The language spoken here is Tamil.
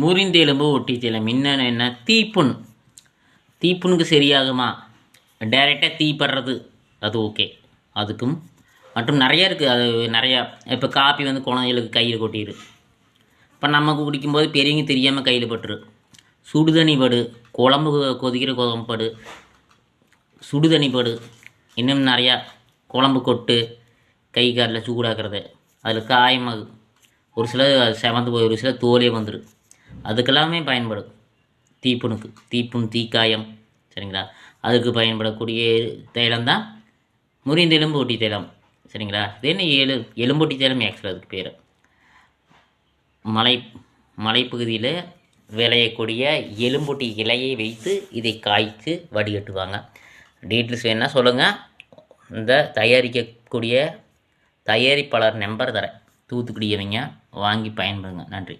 முறிந்தெலும்பு ஒட்டித்தேலம் இன்னொன்று என்ன? தீப்புண். தீப்புண்ணுக்கு சரியாகுமா? டைரெக்டாக தீப்படுறது. அது ஓகே அதுக்கும் மற்றும் நிறைய இருக்குது அது நிறையா இப்போ காப்பி வந்து குழந்தைகளுக்கு கையில் கொட்டிடு இப்போ நமக்கு குடிக்கும்போது பெரியவங்க தெரியாமல் கையில் பட்டுரு. சுடுதண்ணி படு. குழம்பு கொதிக்கிற குழம்பு படு. சுடுதண்ணி படு. இன்னும் நிறையா குழம்பு கொட்டு கை காலில் சூடாக்குறது. அதில் காயமாகும் ஒரு சில செவந்து போய் ஒரு சில தோலே வந்துடும் அதுக்கெல்லாமே பயன்படும். தீப்புணுக்கு தீப்புண் தீக்காயம் சரிங்களா? அதுக்கு பயன்படக்கூடிய தைலம் தான் முறிந்த எலும்பு ஒட்டி தைலம் சரிங்களா? இது என்ன எலு எலும்பொட்டி தைலம் ஆக்சுவலாக அதுக்கு பேர். மலை மலைப்பகுதியில் விளையக்கூடிய எலும்பொட்டி இலையை வைத்து இதை காய்ச்சி வடிகட்டுவாங்க. டீட்டெயில்ஸ் வேணால் சொல்லுங்கள் இந்த தயாரிக்கக்கூடிய தயாரிப்பாளர் நம்பர் தரேன். தூத்துக்குடியவங்க வாங்கி பயன்படுங்க. நன்றி.